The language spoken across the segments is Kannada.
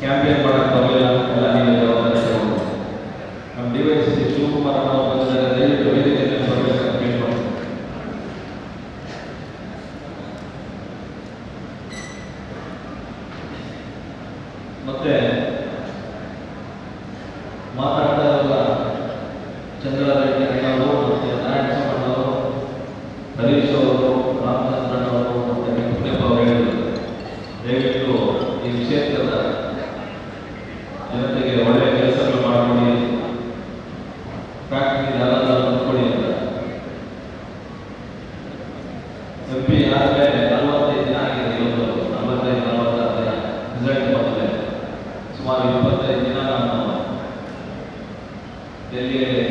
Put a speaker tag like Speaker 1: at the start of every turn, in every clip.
Speaker 1: ಕ್ಯಾಂಪೇನ್ ಮಾಡಕ್ಕೆ ಬರಲಿಲ್ಲ ಎಲ್ಲ ನೀವೇ ಜವಾಬ್ದಾರಿ ತಗೊಂಡು ನಮ್ಮ ಡಿ ವೈ ಸಿ ಶಿವಕುಮಾರ್ ಅವರು ಬಂದಿದ್ದಾರೆ ದಯವಿಟ್ಟು ವೇದಿಕೆಯಲ್ಲಿ ಬರಬೇಕಂತ ಕೇಳ್ಕೊಂಡು ಮತ್ತೆ ಮಾತಾಡ್ತಾ ಇರಲ್ಲ ಚಂದ್ರರೆಡ್ಡಿ ಎಂ ಆದಮೇಲೆ ನಲವತ್ತೈದು ದಿನ ಆಗಿದೆ ಇವತ್ತು ನಲವತ್ತೈದು, ನಲವತ್ತಾರು ದಿನ. ರಿಸಲ್ಟ್ ಬಂದಿದೆ. ಸುಮಾರು ಇಪ್ಪತ್ತೈದು ದಿನ ನಾನು ಡೆಲ್ಲಿಯಲ್ಲಿ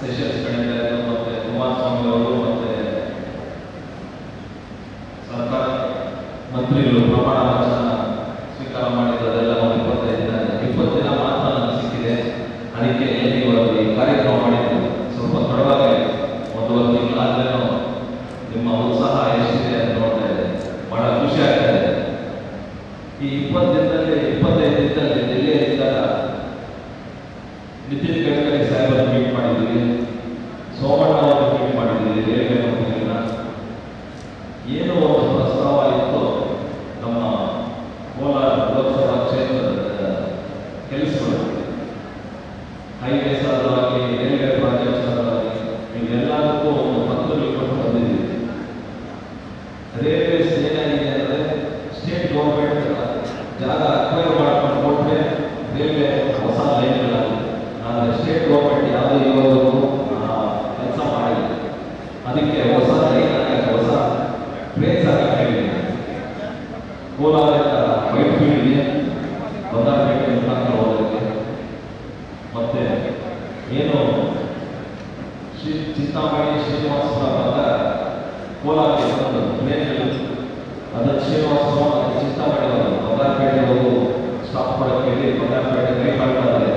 Speaker 1: ಸೆಷನ್ಸ್ ಕಡಿತಾ ಇದ್ದು ಮತ್ತೆ ಕುಮಾರಸ್ವಾಮಿ ಅವರು ಮತ್ತೆ ಸರ್ಕಾರ ಮಂತ್ರಿಗಳು ಪ್ರಮಾಣ ವಚನ ಸ್ವೀಕಾರ ಮಾಡಿರೋದೆಲ್ಲ ಗಡ್ಕರಿ ಸಾಹೇಬರು ಮೀಟ್ ಮಾಡಿದ್ದೀರಿ ಸೋಮಣ್ಣ ಅವರು ಮೀಟ್ ಮಾಡಿದ್ದೀರಿ ರೈಲ್ವೆ ಮಂತ್ರಿಗಳನ್ನ ಏನು ಒಂದು ಪ್ರಸ್ತಾವ ಇತ್ತು ನಮ್ಮ ಕೋಲಾರ ಲೋಕಸಭಾ ಕ್ಷೇತ್ರದ ಕೆಲಸಗಳು. ಹೈವೇಸ್ ಆಗಲಿ ರೈಲ್ವೆ ಪ್ರಾಜೆಕ್ಟ್ಸ್ ಆಗಲಿ ಇವೆಲ್ಲದಕ್ಕೂ ಒಂದು ಪತ್ರಗಳು ಕೊಟ್ಟು ಬಂದಿದ್ದೀವಿ. ರೈಲ್ವೇಸ್ ಏನಾಗಿದೆ ಅಂದರೆ ಸ್ಟೇಟ್ ಗೌರ್ಮೆಂಟ್ ಜಾಗ ವೈಟ್ ಫೀಲ್ಡ್ಗೆ ಬಂಗಾರಪೇಟೆ ಮುಖಾಂತರ ಹೋದಕ್ಕೆ. ಮತ್ತೆ ಏನು ಶ್ರೀ ಚಿಂತಾಮಣಿ ಶ್ರೀನಿವಾಸ ಬಂದ ಕೋಲಾರಕ್ಕೆ ಬಂದು ಟ್ರೇನ್ಗಳು ಅದರ ಶ್ರೀನಿವಾಸ ಚಿಂತಾಮಣಿ ಅವರು ಬಂಗಾರಪೇಟೆ ಹೋಗು ಸ್ಟಾಪ್ ಕೊಡಕ್ಕೆ ಹೇಳಿ ಬಂಗಾರಪೇಟೆ ಕೈ ಮಾಡಿದ್ದಾರೆ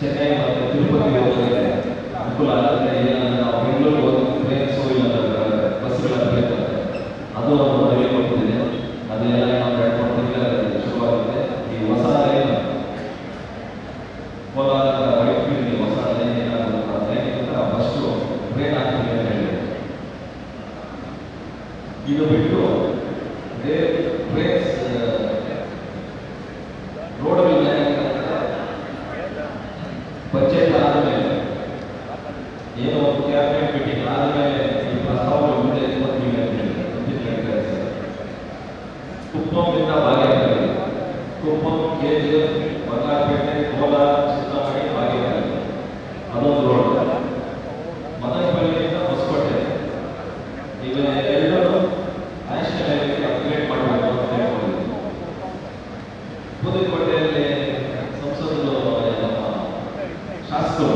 Speaker 1: ಚೆನ್ನೈ ಮತ್ತು ತಿರುಪತಿ ಹೋಗೋದಕ್ಕೆ ಅನುಕೂಲ ಇದು ಬಿಟ್ಟು ಟ್ರೈನ್ಸ್ ರೋಡ್ಗಳು ಪಂಚಾಯತ್ ಆದಮೇಲೆ ಏನೋ ಒಂದು ಕ್ಯಾಬಿನೆಟ್ ಮೀಟಿಂಗ್ ಆದಮೇಲೆ ಈ ಪ್ರಸ್ತಾವನೆ ಮುಂದೆ ಬರ್ತೀವಿ ಅಂತ ಹೇಳಿದ್ರು ನಿತಿನ್ ಗಡ್ಕರಿ ಸರ್. ಕುಪ್ಪಂನಿಂದ ಬಾಗೇಪಲ್ಲಿ ಕುಪ್ಪಂ ಕೆಜಿಎಫ್ ಬಂಗಾರಪೇಟೆ ಕೋಲಾರ ಚಿಂತಾಮಣಿ ಬಾಗೇಪಲ್ಲಿ ಅದೊಂದು ಶಾಸಕರು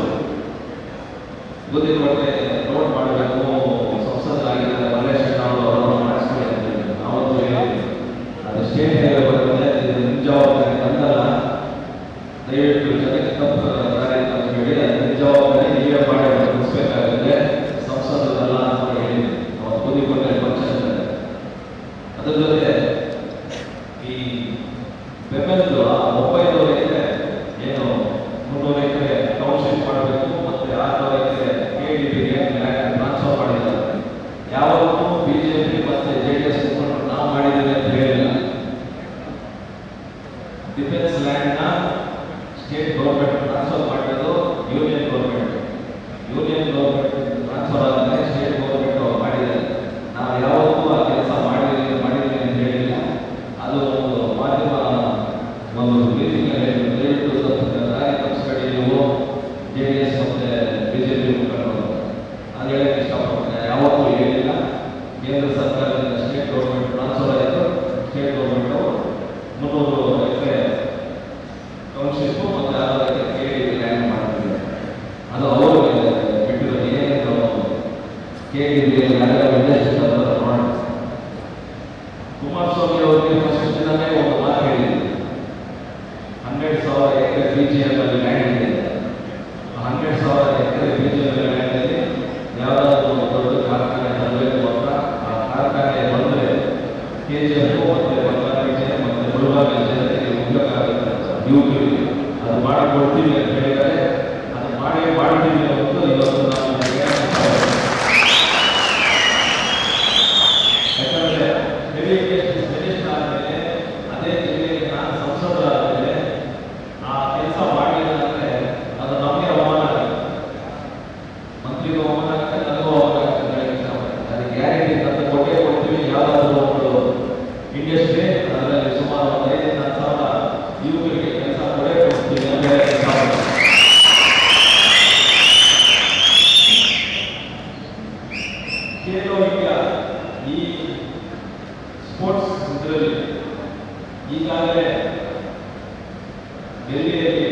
Speaker 1: ಬುದ್ಧಿಕೋಟೆ ನೋಟ್ ಮಾಡಬೇಕು ಸಂಸದರಾಗಿದ್ದಾರೆ ಮಲ್ಲೇಶ್ ಅವರು ಅವರನ್ನು ಮಾಡಿಸ್ಕೊಳ್ಳಿ ಅವತ್ತು ಅದು ಸ್ಟೇಟ್ ಹೈವೇ ಬರುತ್ತೆ ಇದು ನಂದಲ್ಲ ದಯವಿಟ್ಟು ಜನಕ್ಕೆ ತಪ್ಪು defense line ಹನ್ನೆರಡು ಸಾವಿರ ಎಕರೆ ಬಿ ಜಿ ಎಂ ಅಲ್ಲಿ ಲ್ಯಾಂಡ್ ಇದೆ ಹನ್ನೆರಡು ಸಾವಿರ ಎಕರೆ ಬಿ ಡೆಲ್ಲಿಯಲ್ಲಿ